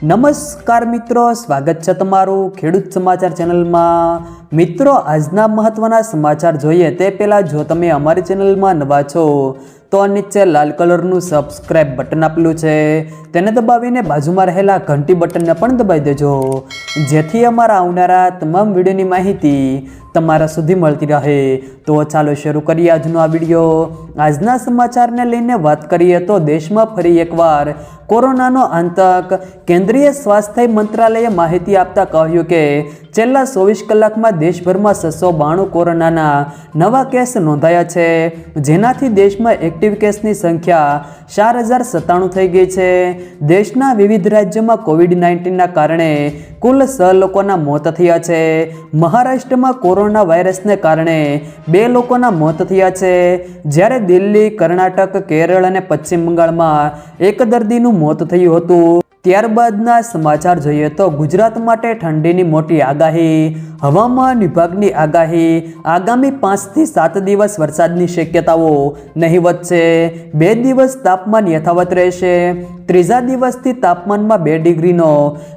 નમસ્કાર મિત્રો, સ્વાગત છે તમારું ખેડૂત સમાચાર ચેનલમાં. મિત્રો, આજના મહત્વના સમાચાર જોઈએ તે પહેલાં જો તમે અમારી ચેનલમાં નવા છો, તો નીચે લાલ કલરનું સબસ્ક્રાઇબ બટન આપેલું છે. તેને દબાવીને બાજુમાં રહેલા ઘંટી બટનને પણ દબાવી દેજો. જેથી અમારા આવનારા તમામ વિડીયોની માહિતી તમારા સુધી મળતી રહે. તો ચાલો શરૂ કરીએ આજનો આ વીડિયો. આજના સમાચારને લઈને વાત કરીએ તો દેશમાં ફરી એકવાર કોરોનાનો આંતક કેન્દ્રીય સ્વાસ્થ્ય મંત્રાલયે માહિતી આપતા કહ્યું કે છેલ્લા ચોવીસ કલાકમાં દેશભરમાં છસો બાણું કોરોનાના નવા કેસ નોંધાયા છે. જેનાથી દેશમાં એક્ટિવ કેસની સંખ્યા ચાર હજાર સત્તાણું થઈ ગઈ છે. દેશના વિવિધ રાજ્યોમાં કોવિડ નાઇન્ટીનના કારણે કુલ છ લોકોના મોત થયા છે. મહારાષ્ટ્રમાં કોરોના વાયરસને કારણે બે લોકોના મોત થયા છે. જ્યારે દિલ્હી, કર્ણાટક, કેરળ અને પશ્ચિમ બંગાળમાં એક દર્દીનું મોત થયું હતું. ત્યારબાદના સમાચાર જોઈએ તો ગુજરાત માટે ઠંડીની મોટી આગાહી, હવામાન વિભાગની આગાહી, આગામી પાંચથી સાત દિવસ વરસાદની શક્યતાઓ. નહીવત છે બે દિવસ તાપમાન યથાવત રહેશે, ત્રીજા દિવસથી તાપમાનમાં બે ડિગ્રીનો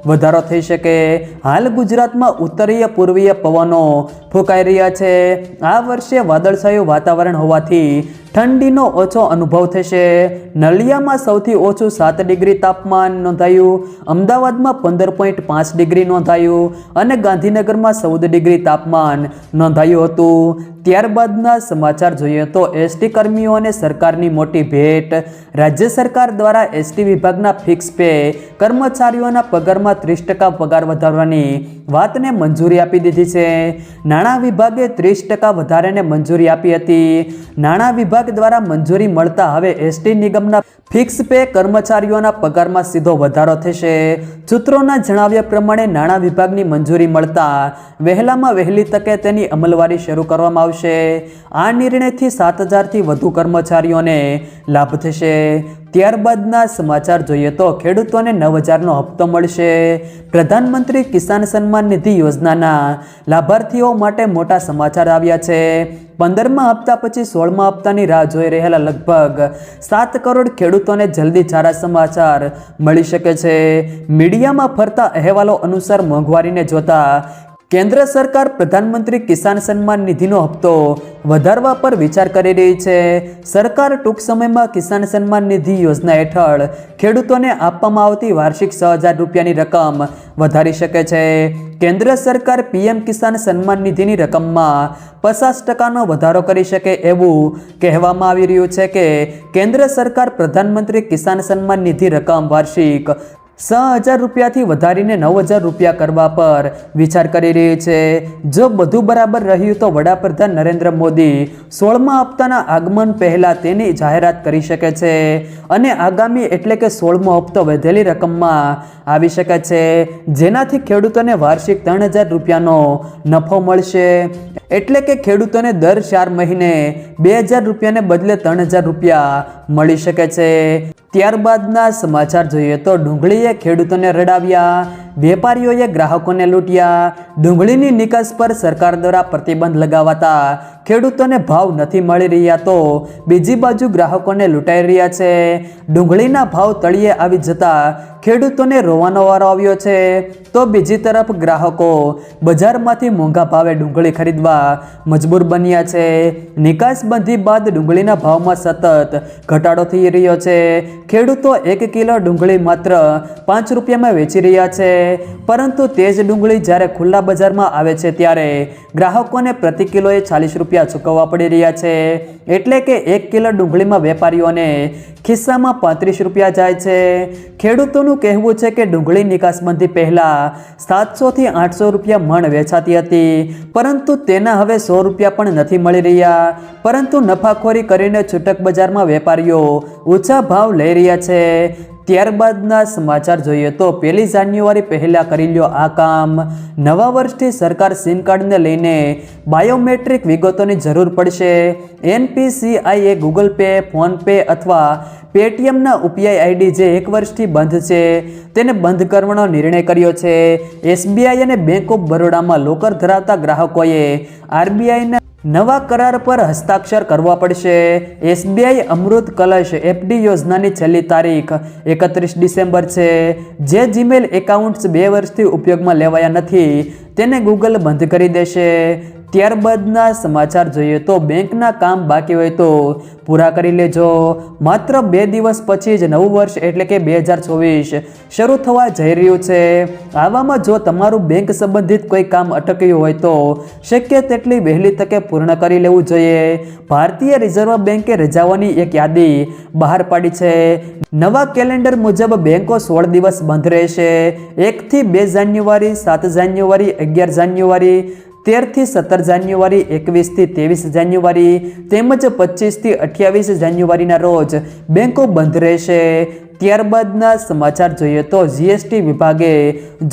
વધારો થઈ શકે. હાલ ગુજરાતમાં ઉત્તરીય પૂર્વીય પવનો ફૂંકાઈ રહ્યા છે. આ વર્ષે વાદળછાયું વાતાવરણ હોવાથી ઠંડીનો ઓછો અનુભવ થશે. નલિયામાં સૌથી ઓછું સાત ડિગ્રી તાપમાન નોંધાયું. અમદાવાદમાં પંદર પોઈન્ટ પાંચ ડિગ્રી નોંધાયું. અને ગાંધીનગરમાં ચૌદ ડિગ્રી તાપમાન નોંધાયું હતું. ત્યારબાદના સમાચાર જોઈએ તો એસટી કર્મીઓને સરકારની મોટી ભેટ. રાજ્ય સરકાર દ્વારા એસટી વિભાગના ફિક્સ પે કર્મચારીઓના પગારમાં ત્રીસ ટકા પગાર વધારવાની વાતને મંજૂરી આપી દીધી છે. નાણાં વિભાગે ત્રીસ ટકા વધારેને મંજૂરી આપી હતી. નાણાં વિભાગ દ્વારા મંજૂરી મળતા હવે એસટી નિગમના ફિક્સ પે કર્મચારીઓના પગારમાં સીધો વધારો થશે. સૂત્રોના જણાવ્યા પ્રમાણે નાણાં વિભાગની મંજૂરી મળતા વહેલામાં વહેલી તકે તેની અમલવારી શરૂ કરવામાં આવશે આ નિર્ણયથી સાત હજારથી વધુ કર્મચારીઓને લાભ થશે. ત્યારબાદના સમાચાર જોઈએ તો ખેડૂતોને નવ હજારનો હપ્તો મળશે. પ્રધાનમંત્રી કિસાન સન્માન નિધિ યોજનાના લાભાર્થીઓ માટે મોટા સમાચાર આવ્યા છે. પંદરમા હપ્તા પછી સોળમા હપ્તાની રાહ જોઈ રહેલા લગભગ સાત કરોડ ખેડૂતોને જલ્દી સારા સમાચાર મળી શકે છે. મીડિયામાં ફરતા અહેવાલો અનુસાર મોંઘવારીને જોતા કેન્દ્ર સરકાર પ્રધાનમંત્રી કિસાન સન્માન નિધિનો હપ્તો વધારવા પર વિચાર કરી રહી છે. સરકાર ટૂંક સમયમાં કિસાન સન્માન નિધિ યોજના હેઠળ ખેડૂતોને આપવામાં આવતી વાર્ષિક છ હજાર રૂપિયાની રકમ વધારી શકે છે. કેન્દ્ર સરકાર પીએમ કિસાન સન્માન નિધિની રકમમાં પચાસ ટકાનો વધારો કરી શકે એવું કહેવામાં આવી રહ્યું છે કે કેન્દ્ર સરકાર પ્રધાનમંત્રી કિસાન સન્માન નિધિ રકમ વાર્ષિક છ હજાર રૂપિયાથી વધારીને નવ હજાર રૂપિયા કરવા પર વિચાર કરી રહી છે. જો બધું બરાબર રહ્યું તો વડાપ્રધાન નરેન્દ્ર મોદી સોળમા હપ્તાના આગમન પહેલાં તેની જાહેરાત કરી શકે છે અને આગામી એટલે કે સોળમો હપ્તો વધેલી રકમમાં આવી શકે છે. જેનાથી ખેડૂતોને વાર્ષિક ત્રણ હજાર રૂપિયાનો નફો મળશે. એટલે કે ખેડૂતોને દર ચાર મહિને બે હજાર રૂપિયાને બદલે ત્રણ હજાર રૂપિયા મળી શકે છે. ત્યારબાદના સમાચાર જોઈએ તો ડુંગળીએ ખેડૂતોને રડાવ્યા. વેપારીઓએ ગ્રાહકોને લૂંટ્યા. ડુંગળીની નિકાસ પર સરકાર દ્વારા પ્રતિબંધ લગાવાતા ખેડૂતોને ભાવ નથી મળી રહ્યા તો બીજી બાજુ ગ્રાહકોને લૂંટાઈ રહ્યા છે. ડુંગળીના ભાવ તળિયે આવી જતા ખેડૂતોને રોવાનો વારો આવ્યો છે. તો બીજી તરફ ગ્રાહકો બજારમાંથી મોંઘા ભાવે ડુંગળી ખરીદવા મજબૂર બન્યા છે. નિકાસબંધી બાદ ડુંગળીના ભાવમાં સતત ઘટાડો થઈ રહ્યો છે. ખેડૂતો એક કિલો ડુંગળી માત્ર પાંચ રૂપિયામાં વેચી રહ્યા છે. પરંતુ તે જ ડુંગળી જ્યારે ખુલ્લા બજારમાં આવે છે ત્યારે ગ્રાહકોને પ્રતિ કિલોએ ચાલીસ રૂપિયા ચૂકવવા પડી રહ્યા છે. એટલે કે એક કિલો ડુંગળીમાં વેપારીઓને ખિસ્સામાં પાંત્રીસ રૂપિયા જાય છે. ખેડૂતોનું કહેવું છે કે ડુંગળી નિકાસબંધી પહેલાં સાતસોથી આઠસો રૂપિયા મણ વેચાતી હતી. પરંતુ તેના હવે સો રૂપિયા પણ નથી મળી રહ્યા. પરંતુ નફાખોરી કરીને છૂટક બજારમાં વેપારીઓ ઊંચા ભાવ લઈ રહ્યા છે. ત્યારબાદના સમાચાર જોઈએ તો પહેલી જાન્યુઆરી પહેલાં કરી લ્યો આ કામ. નવા વર્ષથી સરકાર સિમ કાર્ડને લઈને બાયોમેટ્રિક વિગતોની જરૂર પડશે. એનપીસીઆઈએ ગૂગલ પે, ફોનપે અથવા પેટીએમના યુપીઆઈ આઈડી જે એક વર્ષથી બંધ છે, તેને બંધ કરવાનો નિર્ણય કર્યો છે. એસબીઆઈ અને બેંક ઓફ બરોડામાં લોકર ધરાવતા ગ્રાહકોએ આરબીઆઈના નવા કરાર પર હસ્તાક્ષર કરવા પડશે. એસબીઆઈ અમૃત કલશ, એફડી યોજનાની છેલ્લી તારીખ એકત્રીસ ડિસેમ્બર છે. જે જીમેલ એકાઉન્ટ્સ બે વર્ષથી ઉપયોગમાં લેવાયા નથી, તેને ગૂગલ બંધ કરી દેશે. ત્યારબાદના સમાચાર જોઈએ તો બેંકના કામ બાકી હોય તો પૂરા કરી લેજો. માત્ર બે દિવસ પછી જ નવું વર્ષ એટલે કે બે હજાર ચોવીસ શરૂ થવા જઈ રહ્યું છે. આવામાં જો તમારું બેંક સંબંધિત કોઈ કામ અટક્યું હોય તો શક્ય તેટલી વહેલી તકે પૂર્ણ કરી લેવું જોઈએ. ભારતીય રિઝર્વ બેંકે રજાઓની એક યાદી બહાર પાડી છે. નવા કેલેન્ડર મુજબ બેંકો સોળ દિવસ બંધ રહેશે. એકથી બે જાન્યુઆરી, સાત જાન્યુઆરી, અગિયાર જાન્યુઆરી તેરથી સત્તર જાન્યુઆરી, એકવીસથી ત્રેવીસ જાન્યુઆરી તેમજ પચીસથી અઠ્યાવીસ જાન્યુઆરીના રોજ બેંકો બંધ રહેશે. ત્યારબાદના સમાચાર જોઈએ તો જીએસટી વિભાગે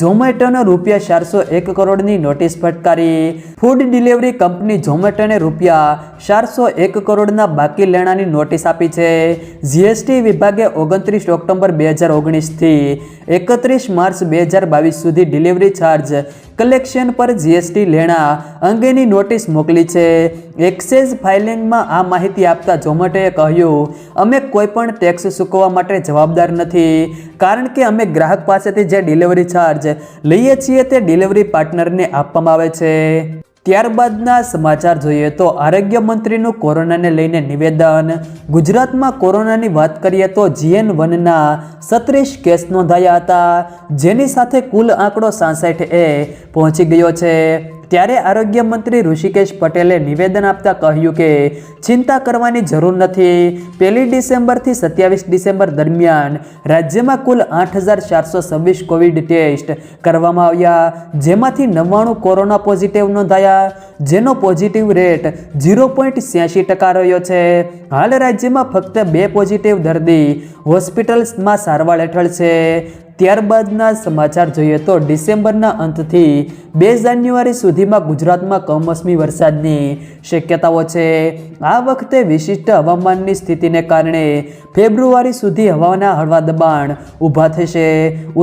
ઝોમેટોને રૂપિયા ચારસો એક કરોડની નોટિસ ફટકારી. ફૂડ ડિલિવરી કંપની ઝોમેટોને રૂપિયા ચારસો એક કરોડના બાકી લેણાની નોટિસ આપી છે. જીએસટી વિભાગે ઓગણત્રીસ ઓક્ટોબર બે હજાર ઓગણીસથી એકત્રીસ માર્ચ બે હજાર બાવીસ સુધી ડિલિવરી ચાર્જ કલેક્શન પર જીએસટી લેણા અંગેની નોટિસ મોકલી છે. એક્સેઝ ફાઇલિંગમાં આ માહિતી આપતા ઝોમેટોએ કહ્યું, અમે કોઈપણ ટેક્સ ચૂકવવા માટે જવાબદાર નથી, કારણ કે અમે ગ્રાહક પાસેથી જે ડિલિવરી ચાર્જ લઈએ છીએ તે ડિલિવરી પાર્ટનરને આપવામાં આવે છે. ત્યારબાદના સમાચાર જોઈએ તો આરોગ્ય મંત્રીનું કોરોનાને લઈને નિવેદન. ગુજરાતમાં કોરોનાની વાત કરીએ તો જીએન વનના સત્રીસ કેસ નોંધાયા હતા. જેની સાથે કુલ આંકડો સાસઠ એ પહોંચી ગયો છે. ત્યારે આરોગ્ય મંત્રી ઋષિકેશ પટેલે નિવેદન આપતા કહ્યું કે, ચિંતા કરવાની જરૂર નથી. પહેલી ડિસેમ્બરથી સત્યાવીસ ડિસેમ્બર દરમિયાન રાજ્યમાં કુલ આઠ હજાર ચારસો છવ્વીસ કોવિડ ટેસ્ટ કરવામાં આવ્યા. જેમાંથી નવ્વાણું કોરોના પોઝિટિવ નોંધાયા, જેનો પોઝિટિવ રેટ ઝીરો પોઈન્ટ છ્યાસી ટકા રહ્યો છે. હાલ રાજ્યમાં ફક્ત બે પોઝિટિવ દર્દી હોસ્પિટલ્સમાં સારવાર હેઠળ છે. ત્યારબાદના સમાચાર જોઈએ તો ડિસેમ્બરના અંતથી બે જાન્યુઆરી સુધીમાં ગુજરાતમાં કમોસમી વરસાદની શક્યતાઓ છે. આ વખતે વિશિષ્ટ હવામાનની સ્થિતિને કારણે ફેબ્રુઆરી સુધી હવાના હળવા દબાણ ઊભા થશે.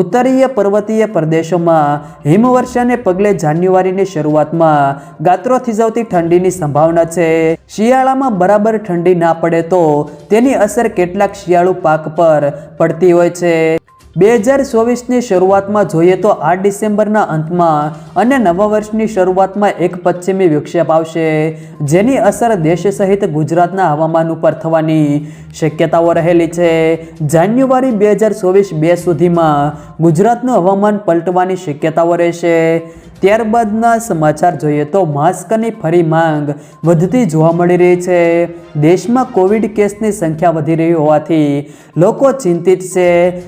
ઉત્તરીય પર્વતીય પ્રદેશોમાં હિમવર્ષાને પગલે જાન્યુઆરીની શરૂઆતમાં ગાત્રો થીજાવતી ઠંડીની સંભાવના છે. શિયાળામાં બરાબર ઠંડી ના પડે તો તેની અસર કેટલાક શિયાળુ પાક પર પડતી હોય છે. બે હજાર ચોવીસની શરૂઆતમાં જોઈએ તો આઠ ડિસેમ્બરના અંતમાં અને નવા વર્ષની શરૂઆતમાં એક પશ્ચિમી વિક્ષેપ આવશે, જેની અસર દેશ સહિત ગુજરાતના હવામાન ઉપર થવાની શક્યતાઓ રહેલી છે. જાન્યુઆરી બે હજાર ચોવીસ બે સુધીમાં ગુજરાતનું હવામાન પલટવાની શક્યતાઓ રહેશે. ત્યારબાદના સમાચાર જોઈએ તો માસ્કની ફરી માંગ વધતી જોવા મળી રહી છે. દેશમાં કોવિડ કેસની સંખ્યા વધી રહી હોવાથી લોકો ચિંતિત છે.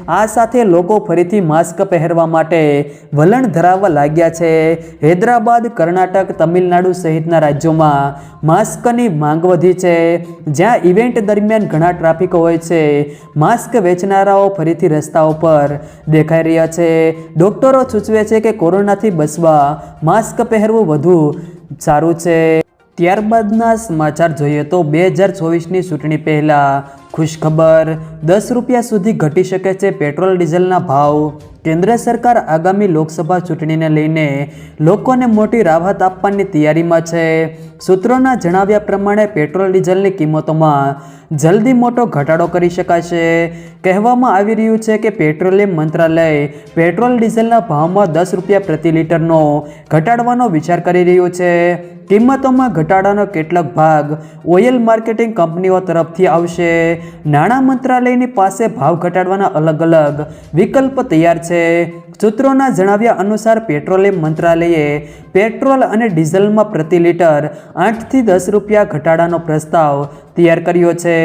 આ સાથે લોકો ફરીથી માસ્ક પહેરવા માટે વલણ ધરાવવા લાગ્યા છે. હૈદરાબાદ, કર્ણાટક, તમિલનાડુ સહિતના રાજ્યોમાં માસ્કની માંગ વધી છે. જ્યાં ઇવેન્ટ દરમિયાન ઘણા ટ્રાફિક હોય છે. માસ્ક વેચનારાઓ ફરીથી રસ્તાઓ પર દેખાઈ રહ્યા છે. ડોક્ટરો સૂચવે છે કે કોરોનાથી બચવા માસ્ક પહેરવું વધુ સારું છે. ત્યારબાદના સમાચાર જોઈએ તો બે હજાર ચોવીસની ચૂંટણી પહેલાં ખુશખબર, દસ રૂપિયા સુધી ઘટી શકે છે પેટ્રોલ, ડીઝલના ભાવ. કેન્દ્ર સરકાર આગામી લોકસભા ચૂંટણીને લઈને લોકોને મોટી રાહત આપવાની તૈયારીમાં છે. સૂત્રોના જણાવ્યા પ્રમાણે, પેટ્રોલ, ડીઝલની કિંમતોમાં જલ્દી મોટો ઘટાડો કરી શકાશે. કહેવામાં આવી રહ્યું છે કે પેટ્રોલિયમ મંત્રાલય પેટ્રોલ ડીઝલના ભાવમાં દસ રૂપિયા પ્રતિ લીટરનો ઘટાડવાનો વિચાર કરી રહ્યું છે. કિંમતોમાં ઘટાડાનો કેટલાક ભાગ ઓઇલ માર્કેટિંગ કંપનીઓ તરફથી આવશે. નાણાં મંત્રાલયની પાસે ભાવ ઘટાડવાના અલગ અલગ વિકલ્પ તૈયાર છે. સૂત્રોના જણાવ્યા અનુસાર પેટ્રોલિયમ મંત્રાલયે પેટ્રોલ અને ડીઝલમાં પ્રતિ લીટર આઠથી દસ રૂપિયા ઘટાડાનો પ્રસ્તાવ તૈયાર કર્યો છે.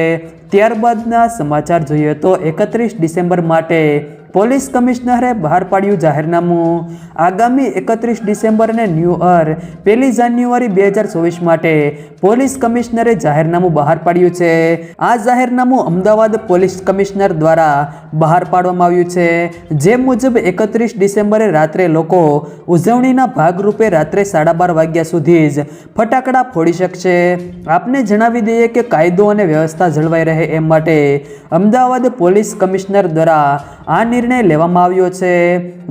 ત્યારબાદના સમાચાર જોઈએ તો એકત્રીસ ડિસેમ્બર માટે પોલીસ કમિશનરે બહાર પાડ્યું જાહેરનામું. આગામી એકત્રીસ ડિસેમ્બરને ન્યૂ યર પહેલી જાન્યુઆરી બે હજાર ચોવીસ માટે પોલીસ કમિશનરે જાહેરનામું બહાર પાડ્યું છે. આ જાહેરનામું અમદાવાદ પોલીસ કમિશનર દ્વારા બહાર પાડવામાં આવ્યું છે. જે મુજબ એકત્રીસ ડિસેમ્બરે રાત્રે લોકો ઉજવણીના ભાગરૂપે રાત્રે સાડા બાર વાગ્યા સુધી જ ફટાકડા ફોડી શકશે. આપને જણાવી દઈએ કે કાયદો અને વ્યવસ્થા જળવાઈ રહે એમ માટે અમદાવાદ પોલીસ કમિશનર દ્વારા આ લેવામાં આવ્યો છે.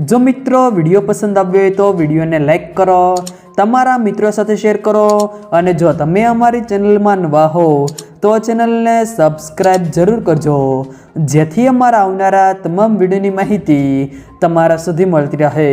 જો મિત્રો વીડિયો પસંદ આવ્યો હોય તો વિડીયોને લાઈક કરો, તમારા મિત્રો સાથે શેર કરો અને જો તમે અમારી ચેનલમાં નવા હો, તો ચેનલને સબસ્ક્રાઈબ જરૂર કરજો. જેથી અમારા આવનારા તમામ વિડીયોની માહિતી તમારા સુધી મળતી રહે.